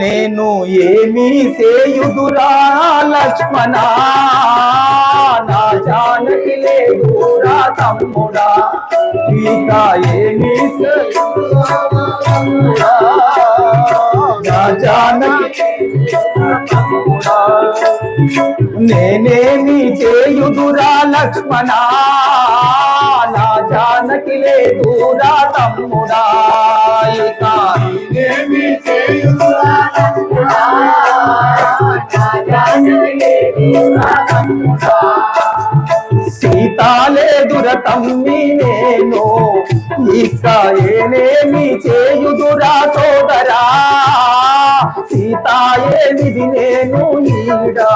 నేను ఏమి సేయుదురా లక్ష్మణ? నా జానకి లేదురా తమ్ముడా. ఇక ఏమి సేయుదురా తమ్ముడా, నా జానకి నేనేమి చేయుదురా లక్ష్మణ? నా జానకి లేదురా తమ్ముడా? ఇక చేయుదురా నా జానకి లేదురా తమ్ముడా. సీతాలేదుర తమ్మి నేను ఇక ఏనేమి చేయుదురా సోదరా? సీతాయేమిది నేను ఈడా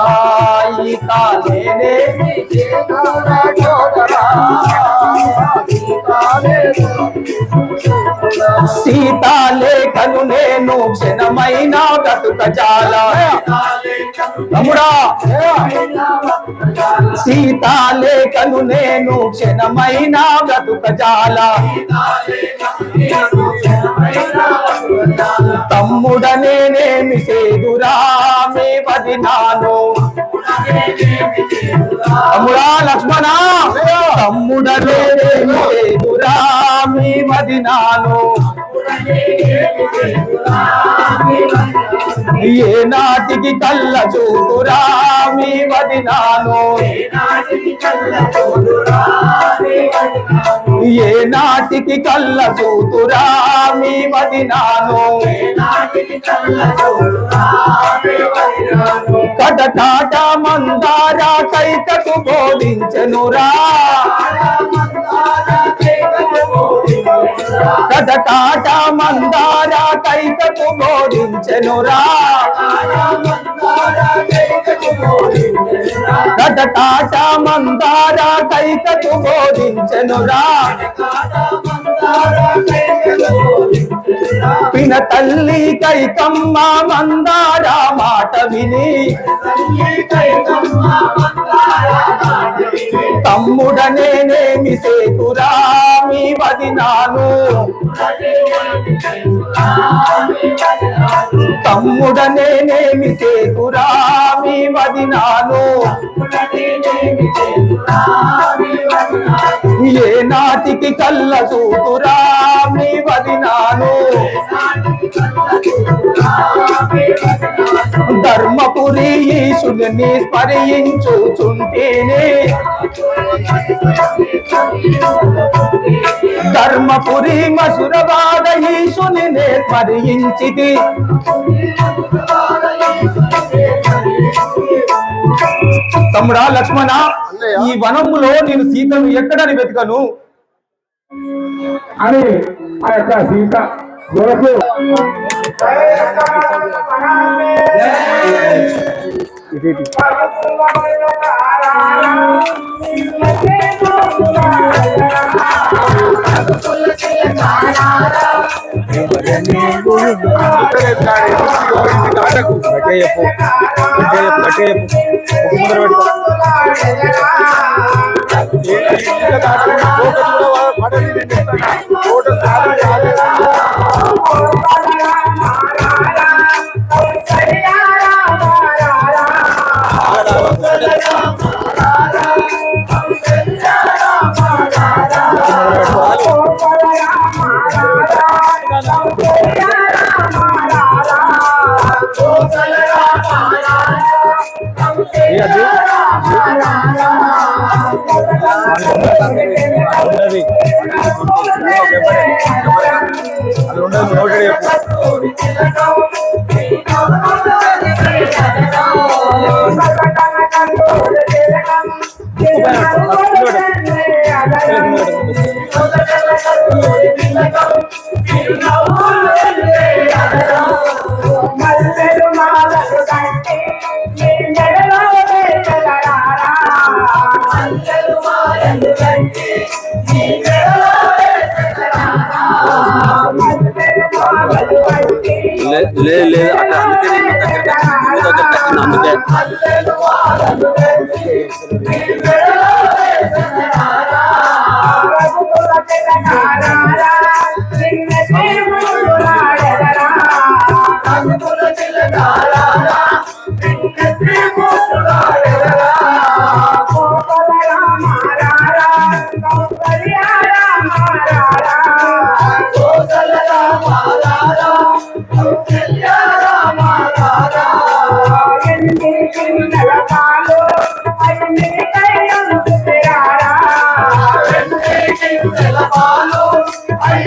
ఇక నేనేమి చేయుదురా సోదరా? సీతాలేఖను నేను క్షణమైన బ్రతుక చాలా తమ్ముడా సీతాలేఖను నేను క్షణమైన బ్రతుక చాలా తమ్ముడ నేనేమి సేదురా మీ వదినాను తమ్ముడా లక్ష్మణ? తమ్ముడ నేనేమి సేదురా మీ వదినాను ఏ నాటికి కళ్ళ చూపురా మీ వదినాను ఏ నాటికి కళ్ళ చూతురా మీ వదినాను కటకాట మందారా కైతకు బోధించనురా? కటకాట మందార కైకకు బోధించనురా కటకాట మందార కైకకు బోధించనురా పిన తల్లి కైకమ్మ మందార మాట విని. తమ్ముడ నేనేమి సేతురా మీ వదినాను తమ్ముడ నేనేమి సేతురా మీ వదినాను ఏ నాటికి కళ్ళ చూతురా మీ వదినాను ధర్మపురి ఈశుని స్మరించుచుంటేనే ధర్మపురి మసురవాద ఈశుని స్మరించితి. తమ్ముడా లక్ష్మణ ఈ వనములో నేను సీతను ఎక్కడని వెతకను? అని ఆ యొక్క సీత. అటేయపు అటేయపు అటేయపు ముందర పెట్టుకో ఫోటో కూడా ఫోటో కొరకు లేదు లేదు అక్కడ అందుకే నేను దగ్గరికి వచ్చి గురువు దగ్గరికి వచ్చింది అందుకే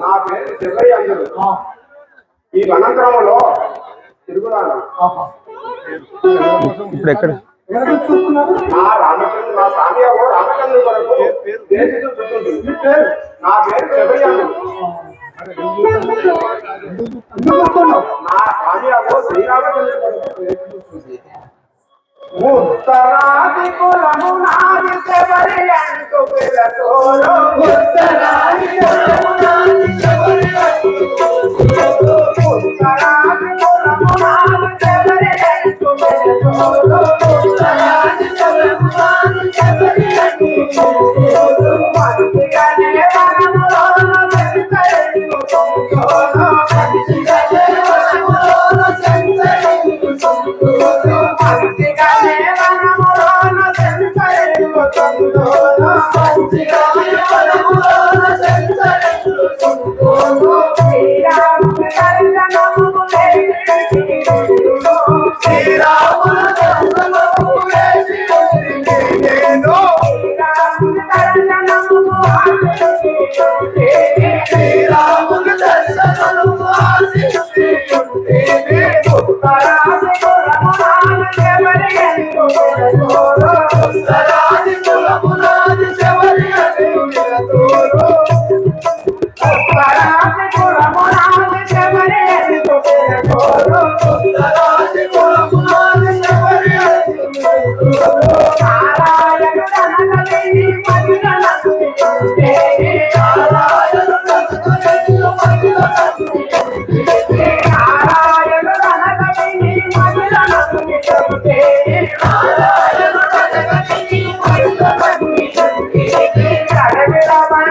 నా తెలియదు ఈ వనంతరంలో తిరుగుతాను ఇప్పుడు ఎక్కడ ఉత్తరాది కులము నాది శబరి అంటూ పిల్లతోలో ఉత్తరాది కులము నాది శబరి అంటూ పిల్లతో ఉత్తరాది కులము నాది Oh,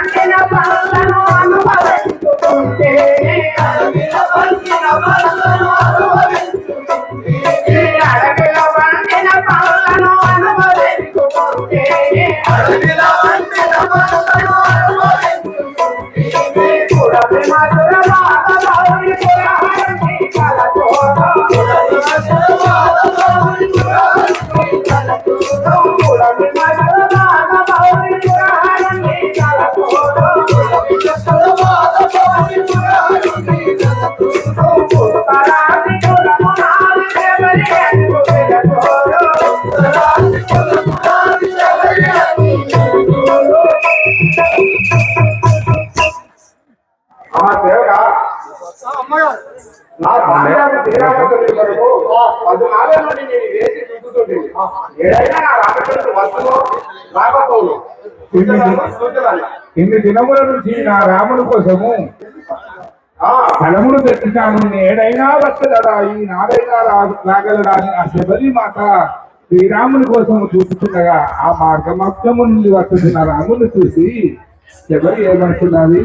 পারবে না পাল্লা నుండి నేను వేసి చూపుతుంటే ఏదైనా నా రామచంద్రుడు వస్తువు సూచనలు ఇన్ని దినముల నుంచి నా రాముని కోసము ఆ, ఫలములు తెచ్చినాను నేడైనా వచ్చదడా ఈ నాడైనా రాగలడా? అని ఆ శబరి మాత శ్రీరాముని కోసం చూపుతుండగా ఆ మార్గమక్షము నుండి వస్తున్న రాముని చూసి శబరి ఏమంటున్నది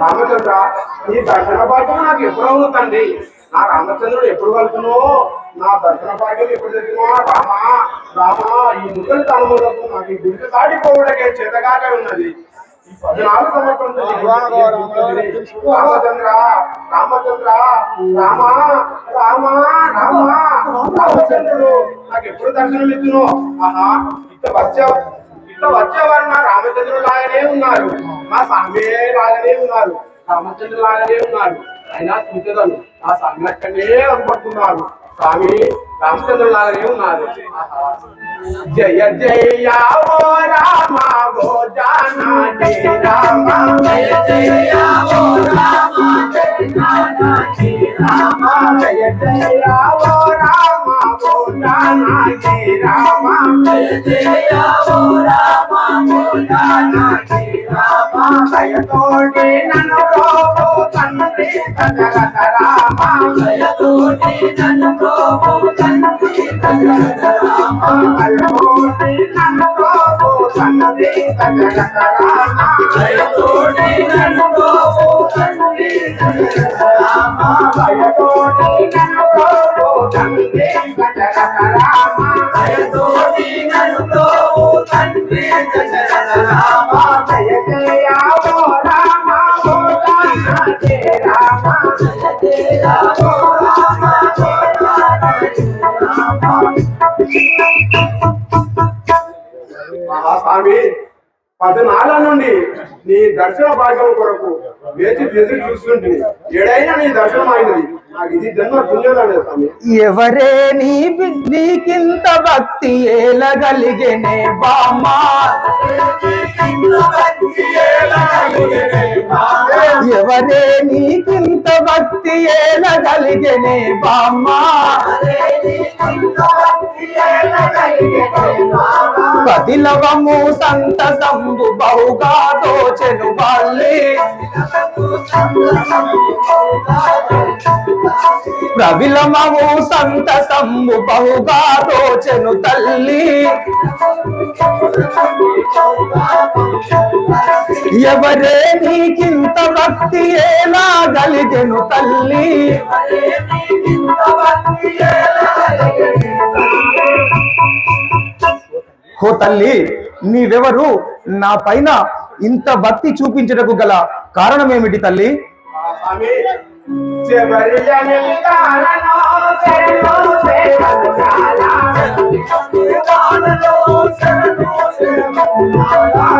రామచంద్ర ఈ దర్శన భాగ్యం నాకు ఎప్పుడు అవుతుంది నా రామచంద్రుడు ఎప్పుడు కలుగునో నా దర్శన భాగ్యం ఎప్పుడు తెచ్చినో రామా రామా ఈ ముగ్గురు తనములకు నాకు ఈ గుండె దాటిపోవడకే చేతగాక ఉన్నది. ఈ పద్నాలుగు సంవత్సరం రామచంద్ర. రామచంద్ర రామా రామా రామా రామచంద్రుడు నాకు ఎప్పుడు దర్శనం ఇచ్చునో? ఆహా ఇట్ట వచ్చా ఇట్లా వచ్చేవారు మా రామచంద్రుడు లాగానే ఉన్నారు. మా స్వామి లాగానే ఉన్నారు. రామచంద్రుడు లాగానే ఉన్నారు. అయినా చూసేదాను ఆ స్వామి అక్కడనే అనుకుంటున్నారు స్వామి రామచంద్రుడు లాగానే ఉన్నారు. జయ జయ రామ గో జానా జయ రామ జయ జయ రామ జయ జయ రామ. జయ జయ ఓ రామ గో జానా జయ రామ జయ ఓ రామ గో జానా జయ రామ నన్ను రోబో తండ్రి సజరత రామ దయతోటి నన్ను రోబో తండ్రి సజరత రామ దయతోటి నన్ను రోబో తండ్రి సజరత నన్ను రామ నన్ను రామ నన్ను రామ జయ జయ రామ రామ జయ రామ రామ మహాస్వామి పద్నాలుగు నుండి నీ దర్శన భాగ్యం కొరకు వేచి ఎదురు చూస్తుంటే ఏడైనా నీ దర్శనం అయినది ఎవరే నీ నీకింత భక్తి ఏలగలిగేనే బామ్మా? ఎవరే నీకింత భక్తి ఏలగలిగనే బామ్మా? కదిలవము సంతసంబు బహుగా దోచెను బాల్లి. ప్రవిలమము సంతసంబు బహుగా దోచెను తల్లి. ఎవరే నీకింత భక్తి ఏలా గలిగెను తల్లి? హో తల్లి నీవెవరు? నా పైన ఇంత భక్తి చూపించటకు గల కారణమేమిటి తల్లి? ఆ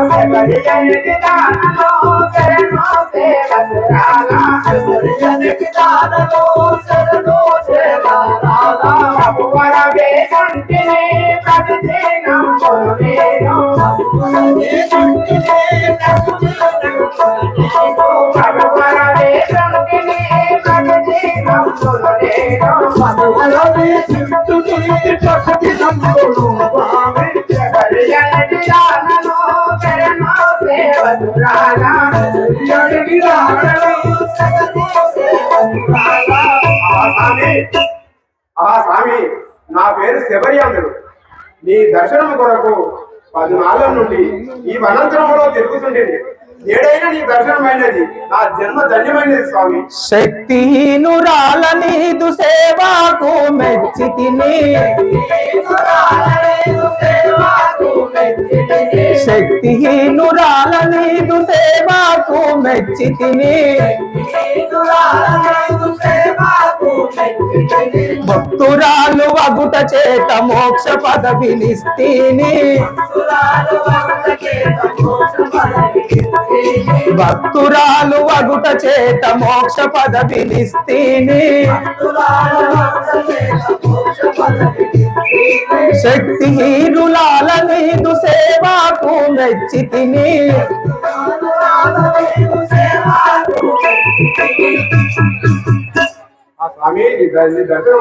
స్వామి శబరిజని కారణో శరణో శరణాల. శబరిజని కారణో శరణో శరణాల. ప్రభువర వేదంటిని ప్రతిదినం కొలువేను. ప్రభువర వేదంటిని ఆ స్వామి నా పేరు శబరియాందుడు నీ దర్శనం కొరకు పద్నాలుగు నుండి ఈ వనంతరంలో తిరుగుతుండేది ఏడైనా నీ దర్శనమైనది నా జన్మ ధన్యమైనది స్వామి. శక్తిహీనురాల నీదు సేవాకు మెచ్చి తిని శక్తిహీనురాల నీదు సేవకు మెచ్చి తిని భక్తురాలు వగుట చేత మోక్ష పదవినిస్తీని భక్తురాలు వగుట చేత మోక్ష పదవినిస్తీని శక్తి హీరులాల నీదు సేవకు మెచ్చి తిని. ఆ స్వామి నీ ద- నీ దర్శనం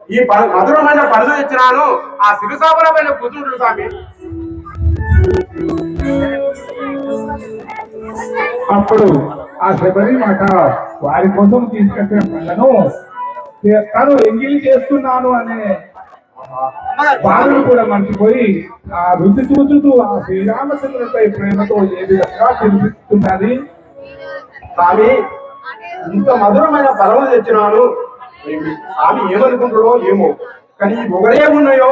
ఈ మధురమైన పడుతు ఇచ్చినాను. ఆ పైన కూర్చుంటాడు స్వామి. అప్పుడు ఆ శబరి మాట వారి కోసం తీసుకొచ్చిన పండ్లను తను ఎంగిలి చేస్తున్నాను అనే బాధను కూడా మర్చిపోయి ఆ రుచి చూచుతూ ఆ శ్రీరామచంద్రుడిపై ప్రేమతో ఏ విధంగా తినిపిస్తున్నది స్వామి ఇంత మధురమైన ఫలము తెచ్చినాను. స్వామి ఏమనుకుంటాడో ఏమో కానీ ఈ ఉన్నాయో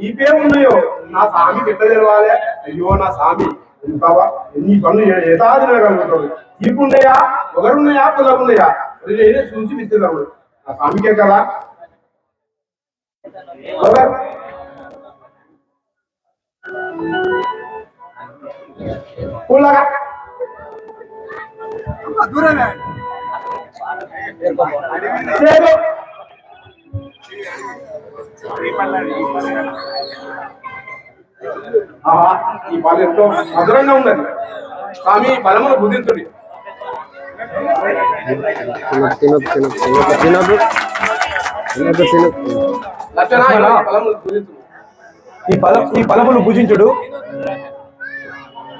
ఈపేమున్నాయో నా స్వామి ఎట్లా తెలవాలి అయ్యో నా స్వామి ఇంతవా నీ పనులు యథాదినగలుగుతాడు తీపున్నాయా ఒకరున్నాయా పొగరున్నాయా నేనే చూసి విత్తున్నాడు నా స్వామికే కదా పొగరు. ఈ బలం ఎంతో మధురంగా ఉన్నది స్వామి ఈ బలమును ఈ బలమును ఈ ఫలములు భుజించుడు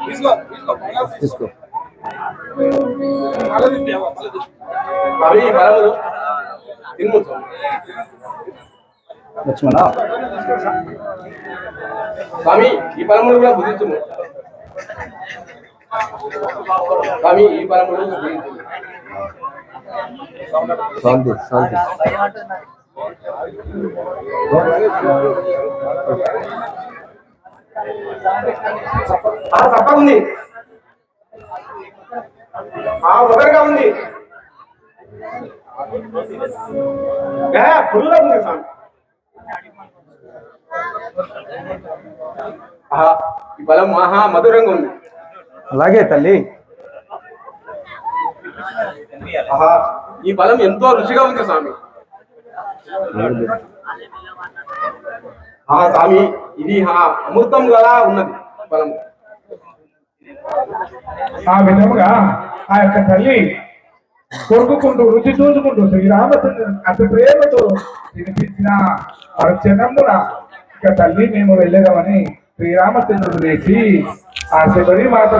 తీసుకో. తీసుకో. స్వామి ఈ బలములు తిను స్వామి. లక్ష్మణ. స్వామి ఈ బలములు కూడా బుద్ధించుము. స్వామి ఈ బలములు బుద్ధించుము. శాంతి శాంతి. ఆ తప్ప ఉంది. ఆ ఒకరిగా ఉంది ఏ, ఫుల్గా ఉంది స్వామి ఆహా, ఈ బలం మహా మధురంగా ఉంది. అలాగే తల్లి. ఆహా ఈ బలం ఎంతో రుచిగా ఉంది స్వామి. ఆ స్వామి ఇది ఆ అమృతం గలా ఉన్నది బలం ఆ విధముగా ఆ యొక్క తల్లి కొరుకుకుంటూ రుచి చూసుకుంటూ శ్రీరామచంద్రుడు అతి ప్రేమతో తినిపించిన పరచనమున ఇక తల్లి మేము వెళ్ళగమని శ్రీరామచంద్రుడు లేచి ఆ శబరి మాతని